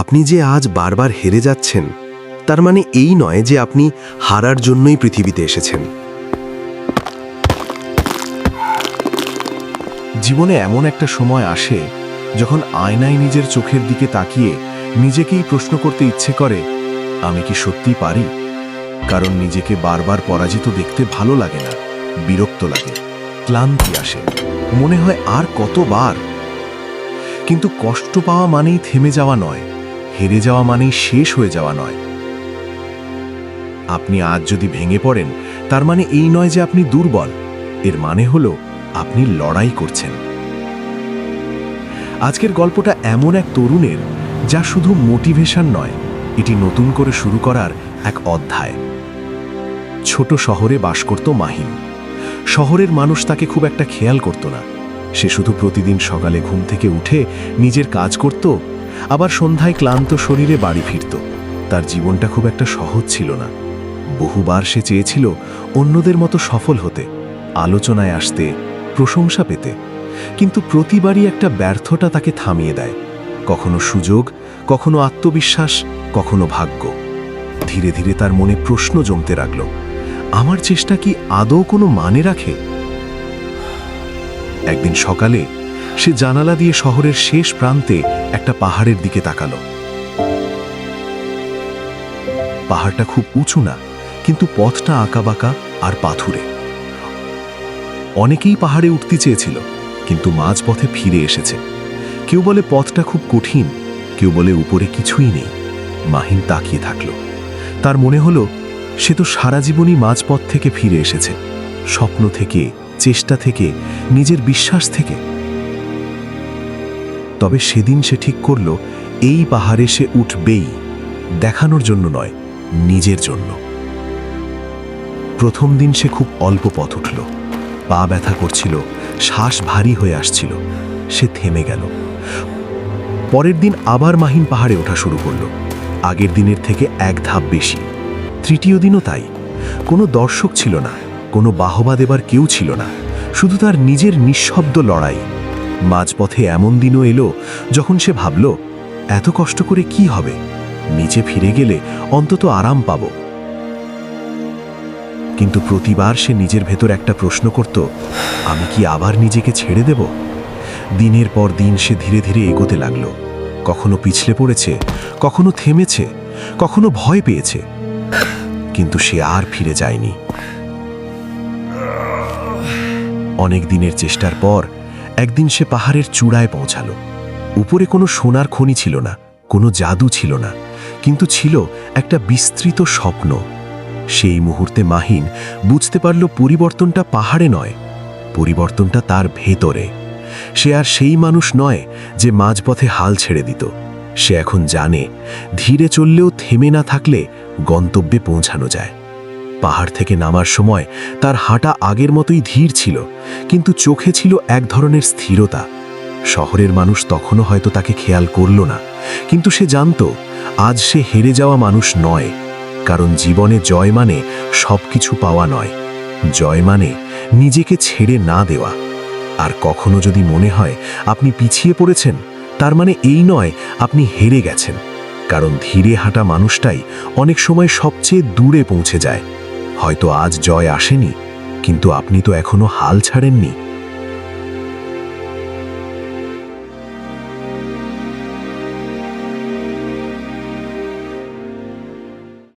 আপনি যে আজ বারবার হেরে যাচ্ছেন, তার মানে এই নয় যে আপনি হারার জন্যই পৃথিবীতে এসেছেন। জীবনে এমন একটা সময় আসে, যখন আয়নায় নিজের চোখের দিকে তাকিয়ে নিজেকেই প্রশ্ন করতে ইচ্ছে করে, আমি কি সত্যি পারি? কারণ নিজেকে বারবার পরাজিত দেখতে ভালো লাগে না, বিরক্ত লাগে, ক্লান্তি আসে, মনে হয় আর কতবার? কিন্তু কষ্ট পাওয়া মানেই থেমে যাওয়া নয় হেরে যাওয়া মানেই শেষ হয়ে যাওয়া নয়। আপনি আজ যদি ভেঙে পড়েন, তার মানে এই নয় যে আপনি দুর্বল। এর মানে হল আপনি লড়াই করছেন। আজকের গল্পটা এমন এক তরুণের, যা শুধু মোটিভেশন নয়, এটি নতুন করে শুরু করার এক অধ্যায়। ছোট শহরে বাস করত মাহিম শহরের মানুষ তাকে খুব একটা খেয়াল করত না। সে শুধু প্রতিদিন সকালে ঘুম থেকে উঠে নিজের কাজ করত আবার সন্ধ্যায় ক্লান্ত শরীরে বাড়ি ফিরত। তার জীবনটা খুব একটা সহজ ছিল না। বহুবার সে চেয়েছিল অন্যদের মতো সফল হতে, আলোচনায় আসতে, প্রশংসা পেতে। কিন্তু প্রতিবারই একটা ব্যর্থতা তাকে থামিয়ে দেয়। কখনো সুযোগ, কখনো আত্মবিশ্বাস, কখনো ভাগ্য। ধীরে ধীরে তার মনে প্রশ্ন জমতে লাগল, আমার চেষ্টা কি আদৌ কোনো মানে রাখে? একদিন সকালে সে জানালা দিয়ে শহরের শেষ প্রান্তে একটা পাহাড়ের দিকে তাকালো। পাহাড়টা খুব উঁচু না, কিন্তু পথটা আঁকাবাঁকা আর পাথুরে। অনেকেই পাহাড়ে উঠতে চেয়েছিল, কিন্তু মাঝপথে ফিরে এসেছে। কেউ বলে পথটা খুব কঠিন, কেউ বলে উপরে কিছুই নেই। মাহিন তাকিয়ে থাকল। তার মনে হলো, সে তো সারা জীবনই মাঝপথ থেকে ফিরে এসেছে। স্বপ্ন থেকে, চেষ্টা থেকে, নিজের বিশ্বাস থেকে। তবে সেদিন সে ঠিক করল, এই পাহাড়ে সে উঠবেই, দেখানোর জন্য নয়, নিজের জন্য। প্রথম দিন সে খুব অল্প পথ উঠল, পা ব্যথা করছিল, শ্বাস ভারী হয়ে আসছিল, সে থেমে গেল। পরের দিন আবার মাহিন পাহাড়ে ওঠা শুরু করল, আগের দিনের থেকে এক ধাপ বেশি। তৃতীয় দিনও তাই, কোনো দর্শক ছিল না, কোনো বাহবা দেবার কেউ ছিল না, শুধু তার নিজের নিঃশব্দ লড়াই। মাঝপথে এমন দিনও এলো যখন সে ভাবল, এত কষ্ট করে কি হবে? নিচে ফিরে গেলে অন্তত আরাম পাব। কিন্তু প্রতিবার সে নিজের ভেতর একটা প্রশ্ন করত, আমি কি আবার নিজেকে ছেড়ে দেব? দিনের পর দিন সে ধীরে ধীরে এগোতে লাগল। কখনো পিছলে পড়েছে, কখনো থেমেছে, কখনো ভয় পেয়েছে। কিন্তু সে আর ফিরে যায়নি। অনেক দিনের চেষ্টার পর একদিন সে পাহাড়ের চূড়ায় পৌঁছালো। উপরে কোনো সোনার খনি ছিল না, কোনো জাদু ছিল না, কিন্তু ছিল একটা বিস্তৃত স্বপ্ন। সেই মুহূর্তে মাহিন বুঝতে পারল পরিবর্তনটা পাহাড়ে নয়, পরিবর্তনটা তার ভেতরে। সে আর সেই মানুষ নয় যে মাঝপথে হাল ছেড়ে দিত। সে এখন জানে, ধীরে চললেও থেমে না থাকলে গন্তব্যে পৌঁছানো যায়। পাহাড় থেকে নামার সময় তার হাঁটা আগের মতোই ধীর ছিল, কিন্তু চোখে ছিল এক ধরনের স্থিরতা। শহরের মানুষ তখনও হয়তো তাকে খেয়াল করল না, কিন্তু সে জানত, আজ সে হেরে যাওয়া মানুষ নয়, কারণ জীবনে জয় মানে সব কিছু পাওয়া নয়। জয় মানে নিজেকে ছেড়ে না দেওয়া। আর কখনো যদি মনে হয় আপনি পিছিয়ে পড়েছেন, তার মানে এই নয় আপনি হেরে গেছেন, কারণ ধীরে হাঁটা মানুষটাই অনেক সময় সবচেয়ে দূরে পৌঁছে যায়। হয়তো আজ জয় আসেনি কিন্তু আপনি তো এখনও হাল ছাড়েননি।